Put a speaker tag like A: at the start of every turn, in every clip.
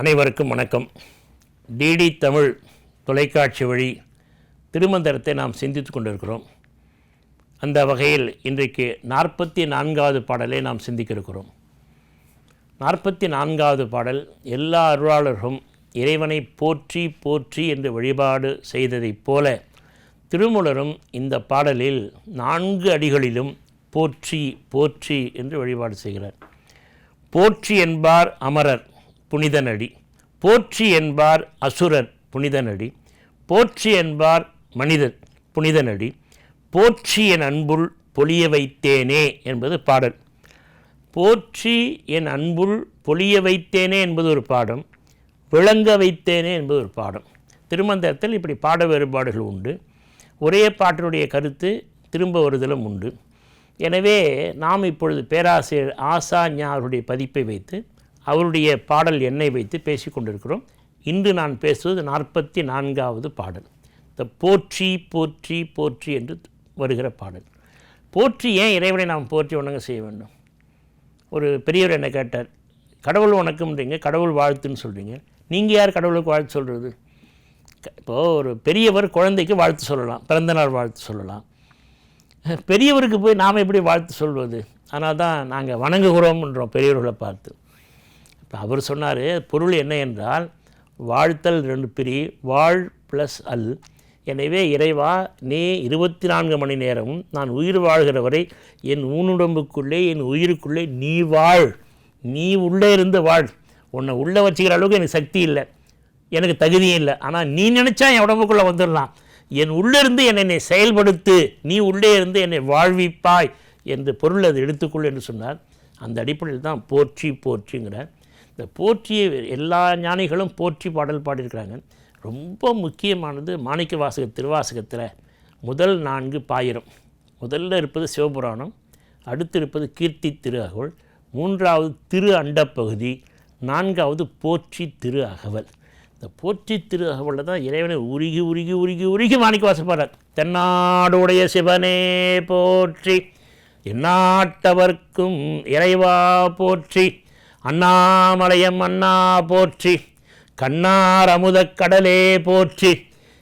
A: அனைவருக்கும் வணக்கம். டிடி தமிழ் தொலைக்காட்சி வழி திருமந்திரத்தை நாம் சிந்தித்து கொண்டிருக்கிறோம். அந்த வகையில் இன்றைக்கு நாற்பத்தி நான்காவது பாடலை நாம் சிந்திக்க இருக்கிறோம். நாற்பத்தி நான்காவது பாடல் எல்லா அருளாளர்களும் இறைவனை போற்றி போற்றி என்று வழிபாடு செய்ததைப் போல திருமூலரும் இந்த பாடலில் நான்கு அடிகளிலும் போற்றி போற்றி என்று வழிபாடு செய்கிறார். போற்றி என்பார் அமரர். புனிதநடி. போற்றி என்பார் அசுரர் புனிதநடி. போற்றி என்பார் மனிதர் புனிதனடி போற்றி என் அன்புள் பொழிய வைத்தேனே என்பது பாடல். போற்றி என் அன்புள் பொழிய வைத்தேனே என்பது ஒரு பாடம். விளங்க வைத்தேனே என்பது ஒரு பாடம். திருமந்திரத்தில் இப்படி பாட வேறுபாடுகள் உண்டு. ஒரே பாட்டினுடைய கருத்து திரும்ப வருதலும் உண்டு. எனவே நாம் இப்பொழுது பேராசிரியர் ஆசா ஞாருடைய பதிப்பை வைத்து அவருடைய பாடல் எண்ணை வைத்து பேசி கொண்டிருக்கிறோம். இன்று நான் பேசுவது நாற்பத்தி நான்காவது பாடல். இந்த போற்றி போற்றி போற்றி என்று வருகிற பாடல். போற்றி ஏன் இறைவனை நாம் போற்றி வணங்க செய்ய வேண்டும்? ஒரு பெரியவர் என்னை கேட்டார் கடவுள் வணக்கம்ன்றீங்க கடவுள் வாழ்த்துன்னு சொல்கிறீங்க நீங்கள் யார் கடவுளுக்கு வாழ்த்து சொல்கிறது இப்போது ஒரு பெரியவர் குழந்தைக்கு வாழ்த்து சொல்லலாம் பிறந்தநாள் வாழ்த்து சொல்லலாம். பெரியவருக்கு போய் நாம் எப்படி வாழ்த்து சொல்வது? ஆனால் தான் நாங்கள் வணங்குகிறோம்ன்றோம் பெரியவர்களை பார்த்து. இப்போ அவர் சொன்னார் பொருள் என்ன என்றால் வாழ்த்தல் ரெண்டு பிரி வாழ் ப்ளஸ் அல். எனவே இறைவா நீ இருபத்தி நான்கு மணி நேரமும் நான் உயிர் வாழ்கிற வரை என் ஊனுடம்புக்குள்ளே என் உயிருக்குள்ளே நீ வாழ். நீ உள்ளே இருந்து வாழ். உன்னை உள்ளே வச்சுக்கிற அளவுக்கு எனக்கு சக்தி இல்லை. எனக்கு தகுதியும் இல்லை. ஆனால் நீ நினச்சா என் உடம்புக்குள்ளே வந்துடலாம். என் உள்ளே இருந்து என்னை என்னை செயல்படுத்து. நீ உள்ளே இருந்து என்னை வாழ்விப்பாய் என்று பொருள் அது எடுத்துக்கொள் என்று சொன்னார். அந்த அடிப்படையில் தான் போற்றி போற்றிங்கிற இந்த போற்றியை எல்லா ஞானிகளும் போற்றி பாடல் பாடியிருக்கிறாங்க. ரொம்ப முக்கியமானது மாணிக்க வாசக திருவாசகத்தில் முதல் நான்கு பாயிரம். முதல்ல இருப்பது சிவபுராணம் அடுத்து இருப்பது கீர்த்தி திரு அகவல் மூன்றாவது திரு அண்டப்பகுதி நான்காவது போற்றி திரு அகவல். இந்த போற்றி திரு அகவலில் தான் இறைவனை உருகி உருகி உருகி உருகி மாணிக்க வாசப்படுறார் தென்னாடுடைய சிவனே போற்றி எந்நாட்டவர்க்கும் இறைவா போற்றி. அண்ணாமலையம் அண்ணா போற்றி கண்ணார் அமுதக் கடலே போற்றி.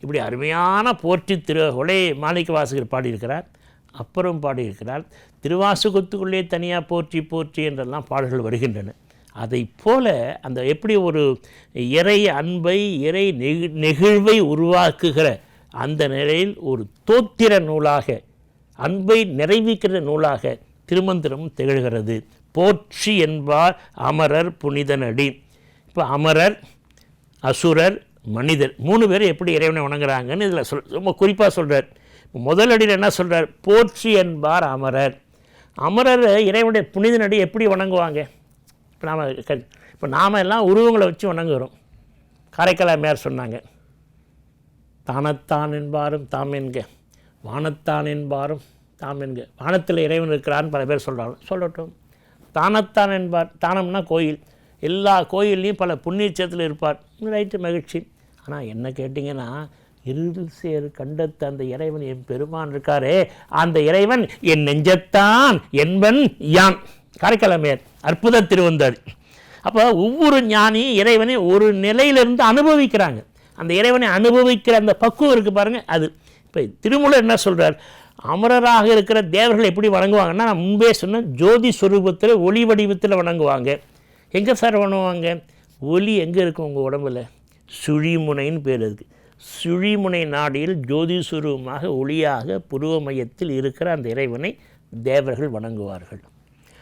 A: இப்படி அருமையான போற்றி திருவகொலை மாணிக்க வாசகர் பாடியிருக்கிறார் அப்புறம் பாடியிருக்கிறார். திருவாசுகத்துக்குள்ளே தனியாக போற்றி போற்றி என்றெல்லாம் பாடல்கள் வருகின்றன. அதை போல அந்த எப்படி ஒரு இறை அன்பை இறை நெகி நெகிழ்வை உருவாக்குகிற அந்த நிலையில் ஒரு தோத்திர நூலாக அன்பை நிறைவிக்கிற நூலாக திருமந்திரம் திகழ்கிறது. போற்றி என்பார் அமரர் புனிதனடி. இப்போ அமரர் அசுரர் மனிதர் மூணு பேர் எப்படி இறைவனை வணங்குறாங்கன்னு இதில் சொல் ரொம்ப குறிப்பாக சொல்கிறார் முதல் அடியில் என்ன சொல்கிறார் போற்றி என்பார் அமரர். அமரர் இறைவனுடைய புனிதனடி எப்படி வணங்குவாங்க? இப்போ நாம் இப்போ நாம் எல்லாம் உருவங்களை வச்சு வணங்குகிறோம் காரைக்கால் அம்மையார் சொன்னாங்க. தானத்தான் என்பாரும் தாம் என்க வானத்தான் என்பாரும் தாம் என்க. வானத்தில் இறைவன் இருக்கிறான்னு பல பேர் சொல்கிறாங்க சொல்லட்டும். தானத்தான் என்பார். தானம்னா கோயில். எல்லா கோயில்லையும் பல புண்ணியச்சத்தில் இருப்பார். ரைட்டு மகிழ்ச்சி. ஆனால் என்ன கேட்டிங்கன்னா இருள் சேர் கண்டத்து அந்த இறைவன் என் பெருமான் இருக்காரே. அந்த இறைவன் என் நெஞ்சத்தான் என்பன் யான். காரைக்காலமையர் அற்புத திருவந்தார். அப்போ ஒவ்வொரு ஞானியும் இறைவனை ஒரு நிலையிலிருந்து அனுபவிக்கிறாங்க. அந்த இறைவனை அனுபவிக்கிற அந்த பக்குவம் இருக்குது பாருங்கள் அது. இப்போ திருமூலர் என்ன சொல்கிறார் அமரராக இருக்கிற தேவர்கள் எப்படி வணங்குவாங்கன்னா நான் முன்பே சொன்ன ஜோதி சுரூபத்தில் ஒளி வடிவத்தில் வணங்குவாங்க. எங்கே சார் வணங்குவாங்க? ஒளி எங்கே இருக்கும் உங்கள் உடம்புல? சுழிமுனைன்னு பேர் இருக்குது சுழிமுனை நாடியில் ஜோதி சுரூபமாக ஒளியாக புருவ மையத்தில் இருக்கிற அந்த இறைவனை தேவர்கள் வணங்குவார்கள்.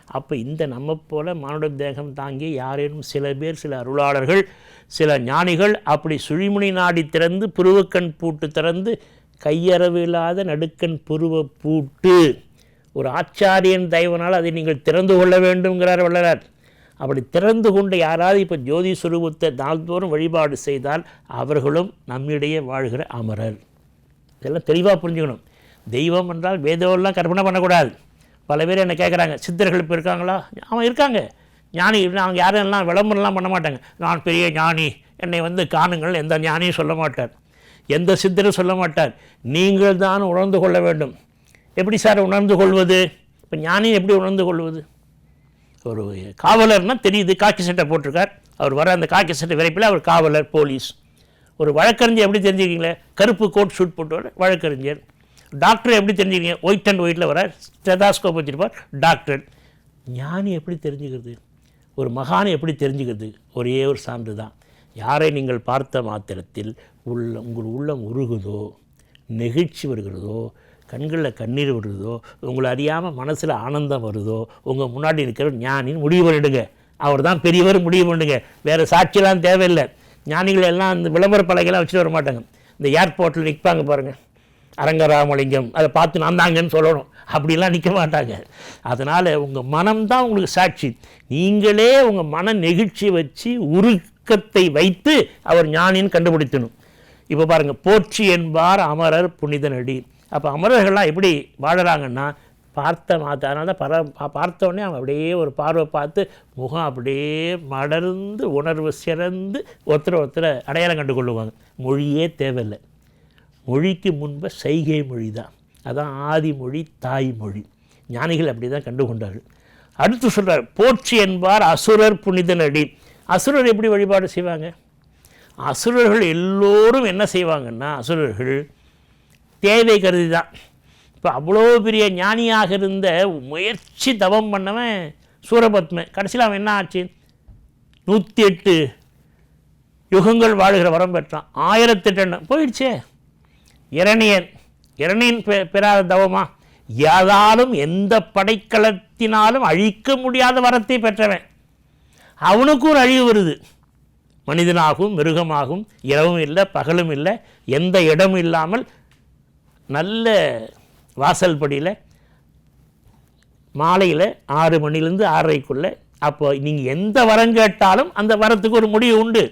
A: அப்போ இந்த நம்ம போல மானுட தேகம் தாங்கி யாரேனும் சில பேர் சில அருளாளர்கள் சில ஞானிகள் அப்படி சுழிமுனை நாடி திறந்து புருவக்கண் பூட்டு திறந்து கையறவு இல்லாத நடுக்கண் புருவ பூட்டு. ஒரு ஆச்சாரியன் தயவனால் அதை நீங்கள் திறந்து கொள்ள வேண்டும்ங்கிறார் வள்ளலார். அப்படி திறந்து கொண்டு யாராவது இப்போ ஜோதி சுரூபத்தை நாள்தோறும் வழிபாடு செய்தால் அவர்களும் நம்மிடையே வாழ்கிற அமரர். இதெல்லாம் தெளிவாக புரிஞ்சுக்கணும். தெய்வம் என்றால் வேதவெல்லாம் கற்பனை பண்ணக்கூடாது. பல பேர் என்ன கேட்குறாங்க சித்தர்கள் இப்போ இருக்காங்களா? அவன் இருக்காங்க. ஞானி அவங்க யாரும் எல்லாம் விளம்பரம்லாம் பண்ண மாட்டாங்க. நான் பெரிய ஞானி என்னை வந்து காணுங்கள் எந்த ஞானியும் சொல்ல மாட்டார். எந்த சித்தரும் சொல்ல மாட்டார். நீங்கள் தான் உணர்ந்து கொள்ள வேண்டும். எப்படி சார் உணர்ந்து கொள்வது? இப்போ ஞானியை எப்படி உணர்ந்து கொள்வது? ஒரு காவலர்னால் தெரியுது காக்கி சட்டை போட்டிருக்கார். அவர் வர அந்த காக்கி சட்டை விரைப்பில் அவர் காவலர் போலீஸ். ஒரு வழக்கறிஞர் எப்படி தெரிஞ்சுக்கிங்களே கருப்பு கோட் ஷூட் போட்டு வழக்கறிஞர். டாக்டர் எப்படி தெரிஞ்சுக்கிறீங்க? ஒயிட் அண்ட் ஒயிட்டில் வர ஸ்டெதாஸ்கோப் வச்சுருப்பார் டாக்டர். ஞானி எப்படி தெரிஞ்சுக்கிறது? ஒரு மகானை எப்படி தெரிஞ்சுக்கிறது? ஒரே ஒரு சான்று தான். யாரை நீங்கள் பார்த்த மாத்திரத்தில் உள்ள உங்கள் உள்ளம் உருகுதோ நெகிழ்ச்சி வருகிறதோ கண்களில் கண்ணீர் வருதோ உங்களை அறியாமல் மனசில் ஆனந்தம் வருதோ உங்கள் முன்னாடி இருக்கிற ஞானின்னு முடிவு பண்ணிடுங்க. அவர் தான் பெரியவர் முடிவு பண்ணுங்க வேறு சாட்சியெல்லாம் தேவையில்லை. ஞானிகள் எல்லாம் அந்த விளம்பர பலகைலாம் வச்சுட்டு வர மாட்டாங்க. இந்த ஏர்போர்ட்டில் நிற்பாங்க பாருங்கள் அரங்கராமலிங்கம் அதை பார்த்து நான் தாங்கன்னு சொல்லணும். அப்படிலாம் நிற்க மாட்டாங்க. அதனால் உங்கள் மனம்தான் உங்களுக்கு சாட்சி. நீங்களே உங்கள் மன நெகிழ்ச்சி வச்சு உரு தர்க்கத்தை வைத்து அவர் ஞானின்னு கண்டுபிடித்தணும். இப்போ பாருங்கள் போற்றி என்பார் அமரர் புனிதனடி. அப்போ அமரர்கள்லாம் எப்படி வாழறாங்கன்னா பார்த்த மாத்த அதனால தான் பர பார்த்தோடனே அவன் அப்படியே ஒரு பார்வை பார்த்து முகம் அப்படியே மடர்ந்து உணர்வு சிறந்து ஒருத்தர் ஒருத்தரை அடையாளம் கண்டு கொள்ளுவாங்க. மொழியே தேவையில்லை. மொழிக்கு முன்பு சைகை மொழி தான் அதான் ஆதிமொழி தாய்மொழி. ஞானிகள் அப்படி தான் கண்டுகொண்டார்கள். அடுத்து சொல்கிறார் போற்றி என்பார் அசுரர் புனிதனடி. அசுரர் எப்படி வழிபாடு செய்வாங்க? அசுரர்கள் எல்லோரும் என்ன செய்வாங்கன்னா அசுரர்கள் தேவை கருதி தான் இப்போ அவ்வளோ பெரிய ஞானியாக இருந்த முயற்சி தவம் பண்ணவன் சூரபத்மன் கடைசியில் அவன் என்ன ஆச்சு? நூற்றி எட்டு யுகங்கள் வாழுகிற வரம் பெற்றான். ஆயிரத்தெட்டு போயிடுச்சே. இரணியன். இரணியன் பெ பெறாத தவமா? ஏதாலும் எந்த படைக்கலத்தினாலும் அழிக்க முடியாத வரத்தை பெற்றவன். அவனுக்கும் ஒரு அழிவு வருது. மனிதனாகவும் மிருகமாகவும் இரவும் இல்லை பகலும் இல்லை எந்த இடமும் இல்லாமல் நல்ல வாசல் படியில் மாலையில் ஆறு மணிலேருந்து ஆறரைக்குள்ளே அப்போ நீங்கள் எந்த வரம் கேட்டாலும் அந்த வரத்துக்கு ஒரு முடிவு உண்டு.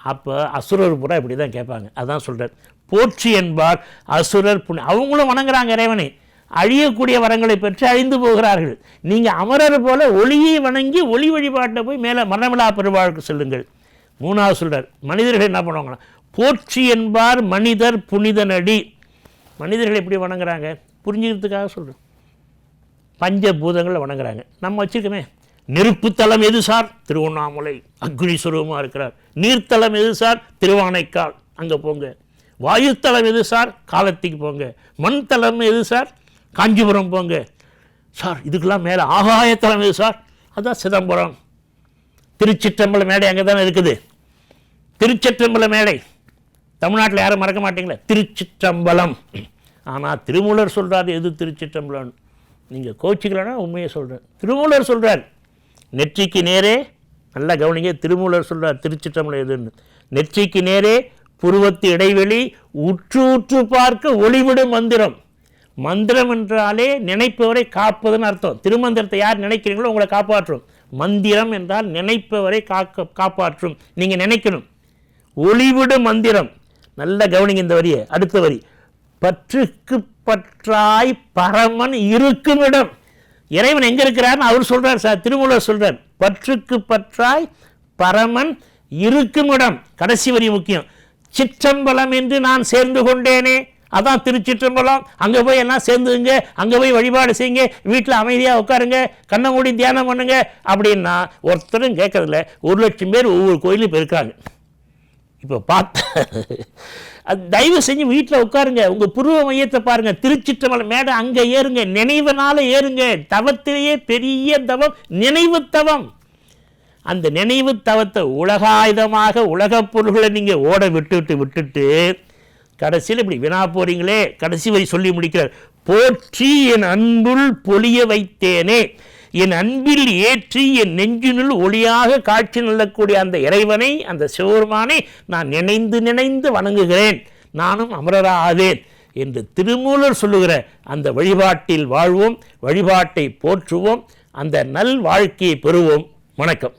A: அப்போ அசுரர் பூரா இப்படி தான் கேட்பாங்க. அதான் சொல்கிறார் போற்றி என்பார் அசுரர் புனி. அவங்களும் வணங்குறாங்க இறைவனை. அழியக்கூடிய வரங்களை பெற்று அழிந்து போகிறார்கள். நீங்கள் அமரர் போல ஒளியை வணங்கி ஒளி வழிபாட்டை போய் மேலே மரணமிலா பெருவாழ்க்கு செல்லுங்கள். மூணாவது சொல்கிறார் மனிதர்கள் என்ன பண்ணுவாங்கன்னா போற்றி என்பார் மனிதர் புனிதனடி. மனிதர்கள் எப்படி வணங்குறாங்க? புரிஞ்சுக்கிறதுக்காக சொல்கிறேன் பஞ்சபூதங்களை வணங்குறாங்க. நம்ம வச்சுக்கோமே நெருப்புத்தலம் எது சார்? திருவண்ணாமலை. அக்னி சுரூபமாக இருக்கிறார். நீர்த்தலம் எது சார்? திருவானைக்கால். அங்கே போங்க. வாயுத்தலம் எது சார்? காலத்திக்கு போங்க. மண் தலம் எது சார்? காஞ்சிபுரம் போங்க. சார் இதுக்கெல்லாம் மேலே ஆகாயத்தலம் இது சார். அதான் சிதம்பரம். திருச்சிற்றம்பலம் மேடை அங்கே தானே இருக்குது. திருச்சிற்றம்பல மேடை. தமிழ்நாட்டில் யாரும் மறக்க மாட்டீங்களே? திருச்சிற்றம்பலம். ஆனால் திருமூலர் சொல்கிறார் எது திருச்சிற்றம்பலம் நீங்கள் கோச்சிக்கலன்னா உண்மையை சொல்கிறேன் திருமூலர் சொல்கிறார் நெற்றிக்கு நேரே நல்லா கவனிங்க திருமூலர் சொல்கிறார் திருச்சிற்றம்பலம் எதுன்னு. நெற்றிக்கு நேரே புருவத்து இடைவெளி உற்று உற்று பார்க்க ஒளிவிடும் மந்திரம். மந்திரம் என்றாலே நினைப்பவரை காப்பதுன்னு அர்த்தம். திருமந்திரத்தை யார் நினைக்கிறீங்களோ உங்களை காப்பாற்றும். மந்திரம் என்றால் நினைப்பவரை காக்க காப்பாற்றும். நீங்கள் நினைக்கணும். ஒளிவிடு மந்திரம். நல்ல கவனிங்க இந்த வரியை. அடுத்த வரி. பற்றுக்கு பற்றாய் பரமன் இருக்கும் இடம். இறைவன் எங்கே இருக்கிறார்னு அவர் சொல்கிறார் சார் திருமூலர் சொல்கிறார் பற்றுக்கு பற்றாய் பரமன் இருக்கும் இடம். கடைசி வரி முக்கியம். சிற்றம்பலம் என்று நான் சேர்ந்து கொண்டேனே. அதான் திருச்சிற்றம்பலம். அங்கே போய் எல்லாம் சேர்ந்துங்க. அங்கே போய் வழிபாடு செய்யுங்க. வீட்டில் அமைதியாக உட்காருங்க. கண்ணை மூடி தியானம் பண்ணுங்க. அப்படின்னா ஒருத்தரும் கேட்கறதில்ல. ஒரு லட்சம் பேர் ஒவ்வொரு கோயிலும் இப்போ இருக்காங்க இப்போ பார்த்த அது தயவு செஞ்சு வீட்டில் உட்காருங்க. உங்கள் புருவ மையத்தை பாருங்கள் திருச்சிற்றம்பலம் மேடம் அங்கே ஏறுங்க. நினைவனால் ஏறுங்க. தவத்திலேயே பெரிய தவம் நினைவு தவம். அந்த நினைவு தவத்தை உலகாயுதமாக உலகப் பொருள்களை நீங்கள் ஓட விட்டுட்டு விட்டுட்டு கடைசியில் இப்படி வினா போறீங்களே? கடைசி வரி சொல்லி முடிக்கிறார். போற்றி என் அன்புள் பொலிய வைத்தேனே. என் அன்பில் ஏற்றி என் நெஞ்சினுள் ஒளியாக காட்சி நில்லக்கூடிய அந்த இறைவனை அந்த சிவபெருமானை நான் நினைந்து நினைந்து வணங்குகிறேன். நானும் அமரராதேன் என்று திருமூலர் சொல்லுகிற அந்த வழிபாட்டில் வாழ்வோம் வழிபாட்டை போற்றுவோம் அந்த நல் வாழ்க்கையை பெறுவோம். வணக்கம்.